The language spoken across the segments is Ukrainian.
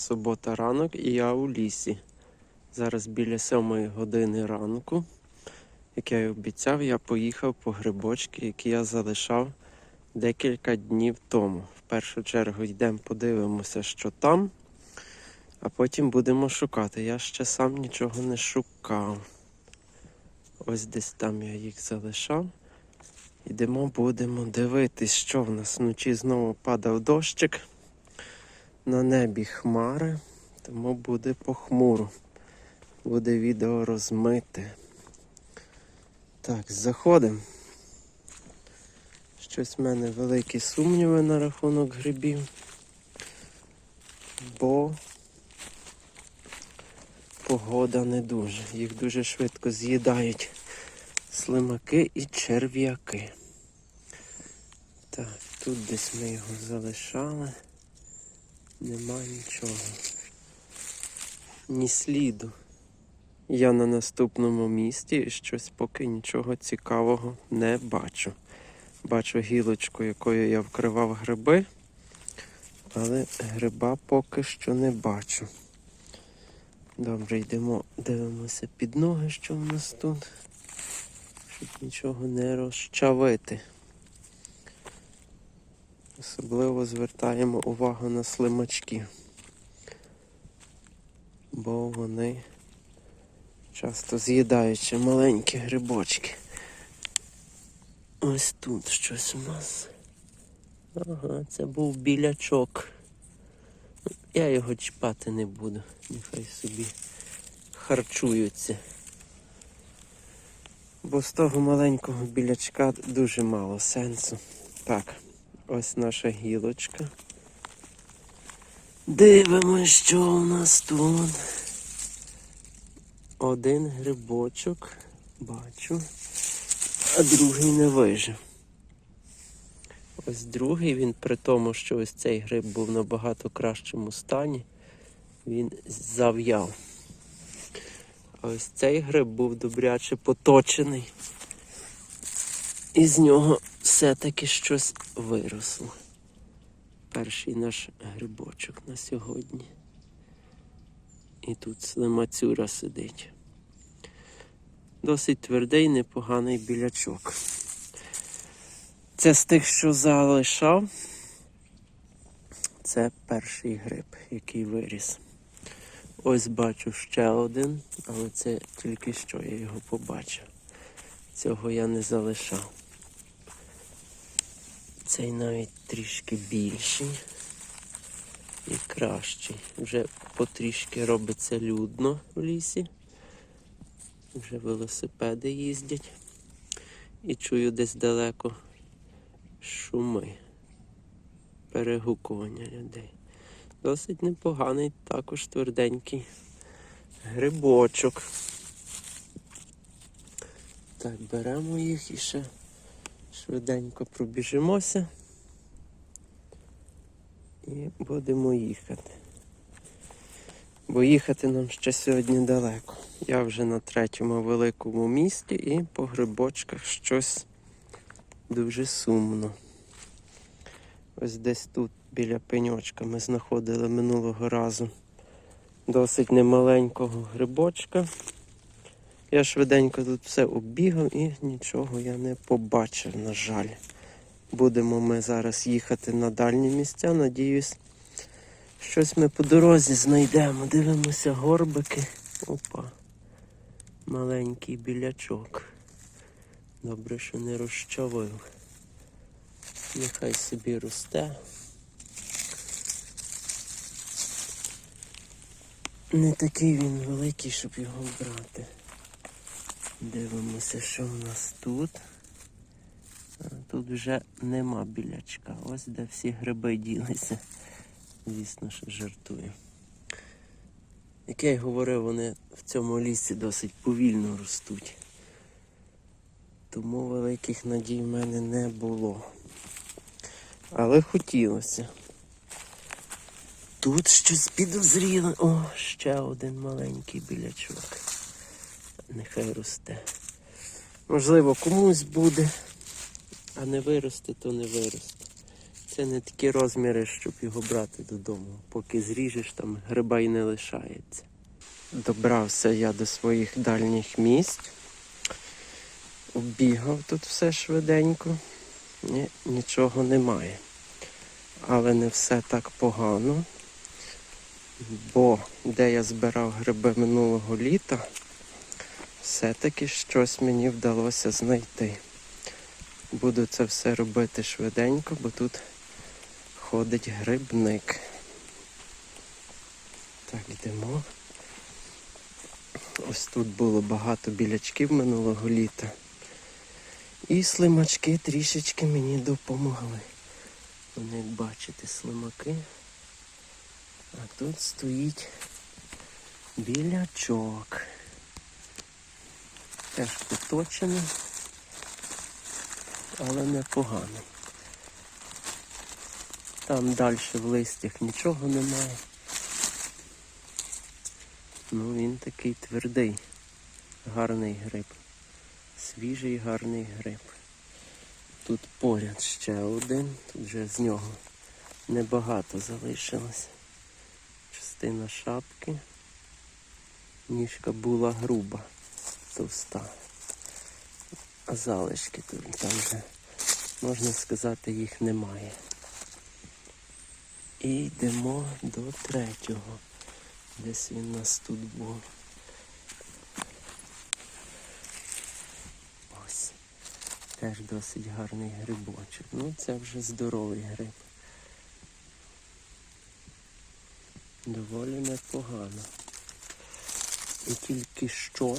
Субота ранок і я у лісі. Зараз біля сьомої години ранку. Як я й обіцяв, я поїхав по грибочки, які я залишав декілька днів тому. В першу чергу йдемо, подивимося, що там, а потім будемо шукати. Я ще сам нічого не шукав. Ось десь там я їх залишав. Йдемо, будемо дивитись, що в нас вночі знову падав дощик. На небі хмари, тому буде похмуро. Буде відео розмите. Так, заходимо. Щось в мене великі сумніви на рахунок грибів. Бо погода не дуже. Їх дуже швидко з'їдають слимаки і черв'яки. Так, тут десь ми його залишали. Нема нічого. Ні сліду. Я на наступному місці і щось поки нічого цікавого не бачу. Бачу гілочку, якою я вкривав гриби, але гриба поки що не бачу. Добре, йдемо, дивимося під ноги, що в нас тут, щоб нічого не розчавити. Особливо звертаємо увагу на слимачки, бо вони часто з'їдають ще маленькі грибочки. Ось тут щось у нас. Ага, це був білячок. Я його чіпати не буду. Нехай собі харчуються. Бо з того маленького білячка дуже мало сенсу. Так, ось наша гілочка. Дивимось, що у нас тут. Один грибочок бачу, а другий не вижив. Ось другий він при тому, що ось цей гриб був набагато кращому стані, він зав'яв. А ось цей гриб був добряче поточений. І з нього все-таки щось виросло. Перший наш грибочок на сьогодні. І тут слимацюра сидить. Досить твердий, непоганий білячок. Це з тих, що залишав. Це перший гриб, який виріс. Ось бачу ще один, але це тільки що я його побачив. Цього я не залишав. Цей навіть трішки більший і кращий. Вже потрішки робиться людно в лісі. Вже велосипеди їздять. І чую десь далеко шуми, перегукування людей. Досить непоганий, також тверденький грибочок. Так, беремо їх і ще швиденько пробіжимося і будемо їхати. Бо їхати нам ще сьогодні далеко. Я вже на третьому великому місті і по грибочках щось дуже сумно. Ось десь тут біля пеньочка ми знаходили минулого разу досить немаленького грибочка. Я швиденько тут все оббігав і нічого я не побачив, на жаль. Будемо ми зараз їхати на дальні місця. Надіюсь, щось ми по дорозі знайдемо. Дивимося горбики. Опа. Маленький білячок. Добре, що не розчавив. Нехай собі росте. Не такий він великий, щоб його брати. Дивимося, що в нас тут. Тут вже нема білячка. Ось де всі гриби ділися. Звісно, що жартую. Як я й говорив, вони в цьому лісі досить повільно ростуть. Тому великих надій в мене не було. Але хотілося. Тут щось підозріле. О, ще один маленький білячок. Нехай росте. Можливо, комусь буде, а не виросте, то не виросте. Це не такі розміри, щоб його брати додому. Поки зріжеш, там гриба й не лишається. Добрався я до своїх дальніх місць. Оббігав тут все швиденько. Ні, нічого немає. Але не все так погано. Бо де я збирав гриби минулого літа, все-таки щось мені вдалося знайти. Буду це все робити швиденько, бо тут ходить грибник. Так, йдемо. Ось тут було багато білячків минулого літа. І слимачки трішечки мені допомогли. Вони, як бачите, слимаки. А тут стоїть білячок. Теж поточений, але непоганий. Там далі в листях нічого немає. Ну він такий твердий, гарний гриб. Свіжий гарний гриб. Тут поряд ще один, тут вже з нього небагато залишилось. Частина шапки. Ніжка була груба, товста. Залишки тут там вже, можна сказати, їх немає. І йдемо до третього. Десь він у нас тут був. Ось. Теж досить гарний грибочок. Ну, це вже здоровий гриб. Доволі непогано. І тільки що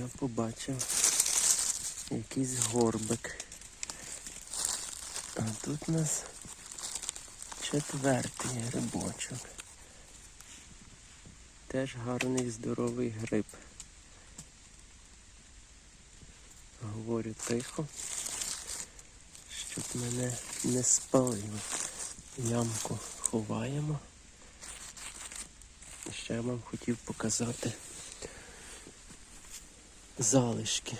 я побачив якийсь горбик. А тут у нас четвертий грибочок. Теж гарний здоровий гриб. Говорю тихо, щоб мене не спалило. Ямку ховаємо. Ще я вам хотів показати залишки.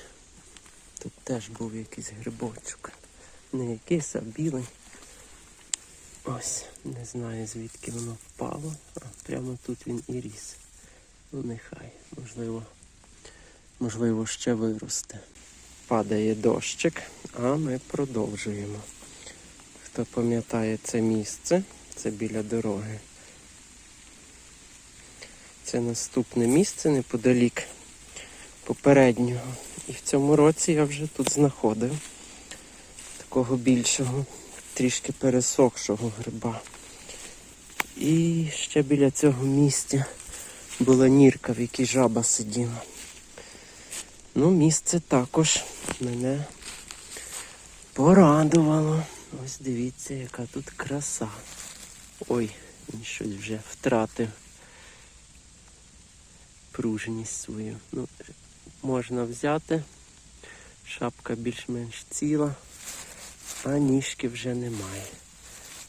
Тут теж був якийсь грибочок. Не якийсь, а білий. Ось, не знаю звідки воно впало, а прямо тут він і ріс. Ну нехай, можливо, можливо, ще виросте. Падає дощик, а ми продовжуємо. Хто пам'ятає це місце, це біля дороги. Це наступне місце неподалік попереднього. І в цьому році я вже тут знаходив такого більшого, трішки пересохшого гриба. І ще біля цього місця була нірка, в якій жаба сиділа. Ну, місце також мене порадувало. Ось дивіться, яка тут краса. Ой, він щось вже втратив пружність свою. Ну, можна взяти. Шапка більш-менш ціла, а ніжки вже немає.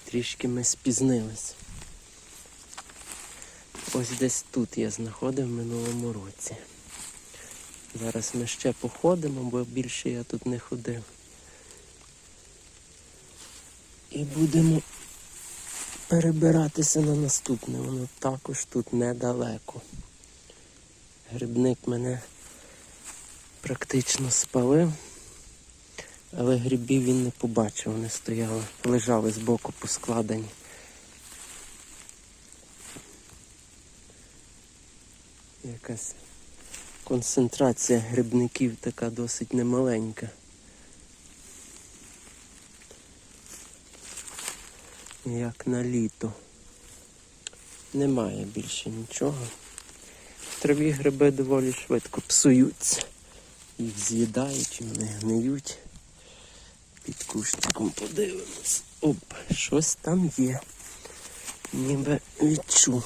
Трішки ми спізнились. Ось десь тут я знаходив в минулому році. Зараз ми ще походимо, бо більше я тут не ходив. І будемо перебиратися на наступне. Воно також тут недалеко. Грибник мене практично спалив, але грибів він не побачив, вони стояли, лежали збоку поскладені. Якась концентрація грибників така досить немаленька. Як на літо. Немає більше нічого. В траві гриби доволі швидко псуються. Їх з'їдають, і вони гниють. Під кущиком подивимось. Оп, щось там є. Ніби відчув.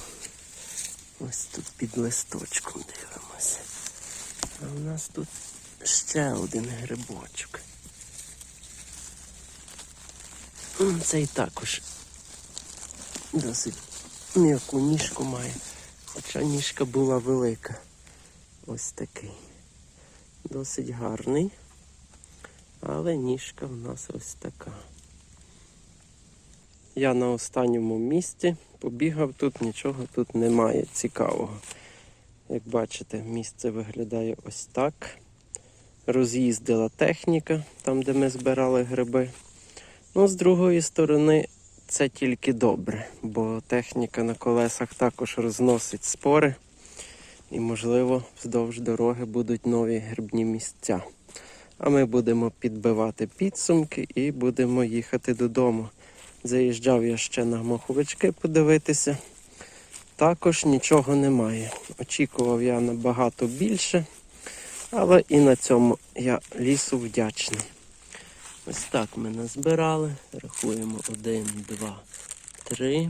Ось тут під листочком дивимося. А у нас тут ще один грибочок. Цей також досить м'яку ніжку має. Хоча ніжка була велика. Ось такий. Досить гарний. Але ніжка в нас ось така. Я на останньому місці побігав тут, нічого тут немає цікавого. Як бачите, місце виглядає ось так. Роз'їздила техніка, там, де ми збирали гриби. Ну, з другої сторони, це тільки добре, бо техніка на колесах також розносить спори. І, можливо, вздовж дороги будуть нові грибні місця. А ми будемо підбивати підсумки і будемо їхати додому. Заїжджав я ще на моховички подивитися. Також нічого немає. Очікував я набагато більше, але і на цьому я лісу вдячний. Ось так ми назбирали. Рахуємо один, два, три,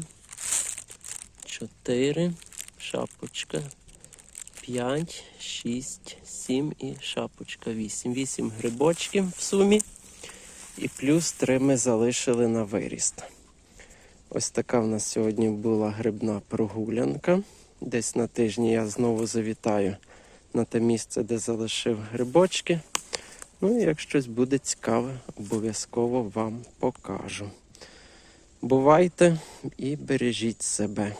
чотири, шапочка, п'ять, шість, сім і шапочка вісім. Вісім грибочків в сумі. І плюс три ми залишили на виріст. Ось така в нас сьогодні була грибна прогулянка. Десь на тижні я знову завітаю на те місце, де залишив грибочки. Ну і як щось буде цікаве, обов'язково вам покажу. Бувайте і бережіть себе.